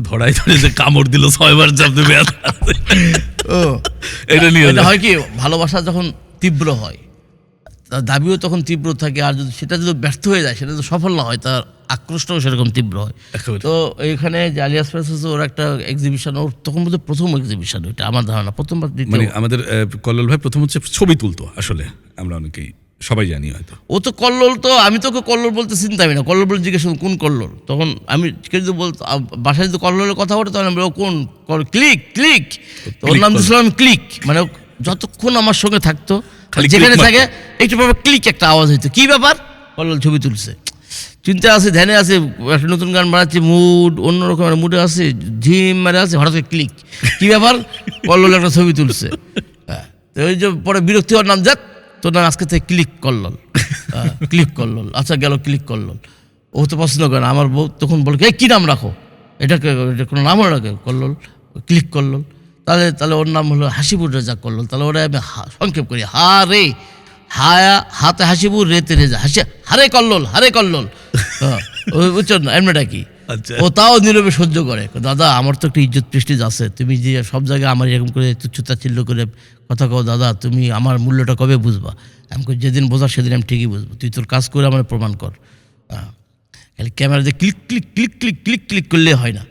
ধরাই ধরে যে কামড় দিল ছয়বার চাপতে ব্যথা ও। এটা নিয়ে এটা হয় কি ভালোবাসা যখন তীব্র হয় তার দাবিও তখন তীব্র থাকে আর যদি সেটা যদি ব্যর্থ হয়ে যায় সেটা যদি সফল না হয় তার আক্রোশটাও সেরকম তীব্র হয়। তো এইখানে যে আলিয়াস প্রেসেস ওর একটা এক্সিবিশন ওর তখন বোধ প্রথম এক্সিবিশন ওইটা আমার ধারণা প্রথমবার দ্বিতীয়। মানে আমাদের কল্লোল ভাই প্রথম হচ্ছে ছবি তুলতো আসলে আমরা অনেকেই। সবাই জানি হয়তো। ও তো কল্লোল তো আমি তোকে কল্লোল বলতে চিন্তাই না। কল্লোল বলে জিজ্ঞেস কোন কল্লোল? তখন আমি কেউ যদি বলতো বাসায় যদি কল্লোলের কথা ওঠে তখন আমি বলব, কোন ক্লিক ক্লিক। তো ওর নাম দিয়েছিলাম ক্লিক। মানে যতক্ষণ আমার সঙ্গে থাকতো যেখানে থাকে একটু পর ক্লিক একটা আওয়াজ হইতো। কী ব্যাপার? কল্লোল ছবি তুলছে। চিন্তা আছে ধ্যানে আছে একটা নতুন গান বানাচ্ছে মুড অন্যরকম একটা মুডে আছে ঝিম মারে আছে হঠাৎ করে ক্লিক। কী ব্যাপার? কল্লোল একটা ছবি তুলছে। হ্যাঁ। তো ওই যে পরে বিরক্তি হওয়ার নাম যাক। তোর নাম আজকে থেকে ক্লিক করলল ক্লিক করলল আচ্ছা গেল ক্লিক করলল ও তো পছন্দ করে না আমার বউ তখন বলে এই কী নাম রাখো? এটাকে এটা কোনো নামও রাখে করলল ক্লিক করলল তাহলে তাহলে ওর নাম হলো হাসিপুর রেজা করল তাহলে ওরা আমি সংক্ষেপ করি হা রে হায়া হাতে হাসিপুর রেতে রেজা হাসি হারে কল্লোল হারে কল্লোল হ্যাঁ, ওই বুঝছ না এমনি ডাকি আচ্ছা। ও তাও নীরবে সহ্য করে। দাদা, আমার তো একটা ইজ্জত প্রেস্টিজ আছে। তুমি যে সব জায়গায় আমার এরকম করে তুচ্ছতাচ্ছিল্য করে কথা কও, দাদা, তুমি আমার মূল্যটা কবে বুঝবা? আমি যেদিন বোঝা সেদিন আমি ঠিকই বুঝব। তুই তোর কাজ করে আমার প্রমাণ কর। হ্যাঁ। ক্যামেরা দিয়ে click click click click click click করলে হয় না।